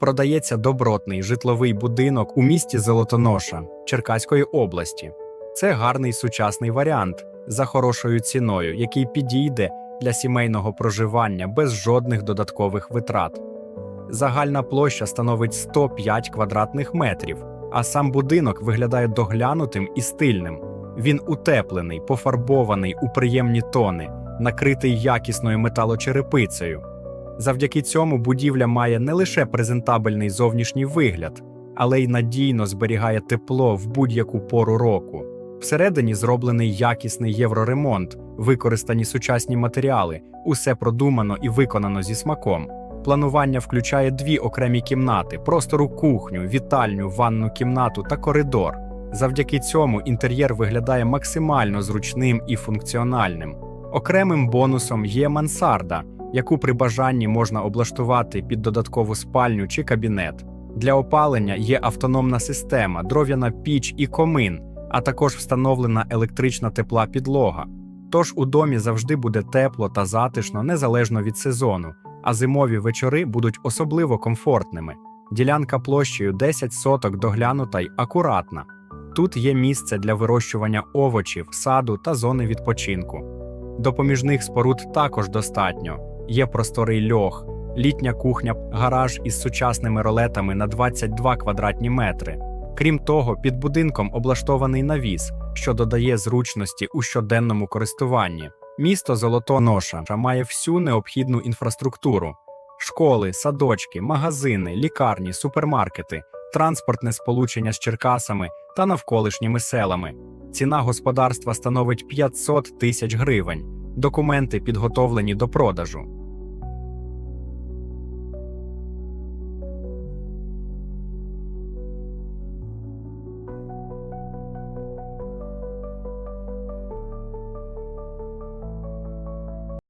продається добротний житловий будинок у місті Золотоноша Черкаської області. Це гарний сучасний варіант за хорошою ціною, який підійде для сімейного проживання без жодних додаткових витрат. Загальна площа становить 105 квадратних метрів, а сам будинок виглядає доглянутим і стильним. Він утеплений, пофарбований у приємні тони, накритий якісною металочерепицею. Завдяки цьому будівля має не лише презентабельний зовнішній вигляд, але й надійно зберігає тепло в будь-яку пору року. Всередині зроблений якісний євроремонт, використані сучасні матеріали, усе продумано і виконано зі смаком. Планування включає дві окремі кімнати: простору кухню, вітальню, ванну кімнату та коридор. Завдяки цьому інтер'єр виглядає максимально зручним і функціональним. Окремим бонусом є мансарда, яку при бажанні можна облаштувати під додаткову спальню чи кабінет. Для опалення є автономна система, дров'яна піч і комин, а також встановлена електрична тепла підлога. Тож у домі завжди буде тепло та затишно незалежно від сезону, а зимові вечори будуть особливо комфортними. Ділянка площею 10 соток доглянута й акуратна. Тут є місце для вирощування овочів, саду та зони відпочинку. Допоміжних споруд також достатньо. Є просторий льох, літня кухня, гараж із сучасними ролетами на 22 квадратні метри. Крім того, під будинком облаштований навіс, що додає зручності у щоденному користуванні. Місто Золотоноша має всю необхідну інфраструктуру: школи, садочки, магазини, лікарні, супермаркети, транспортне сполучення з Черкасами та навколишніми селами. Ціна господарства становить 500 тисяч гривень. Документи підготовлені до продажу.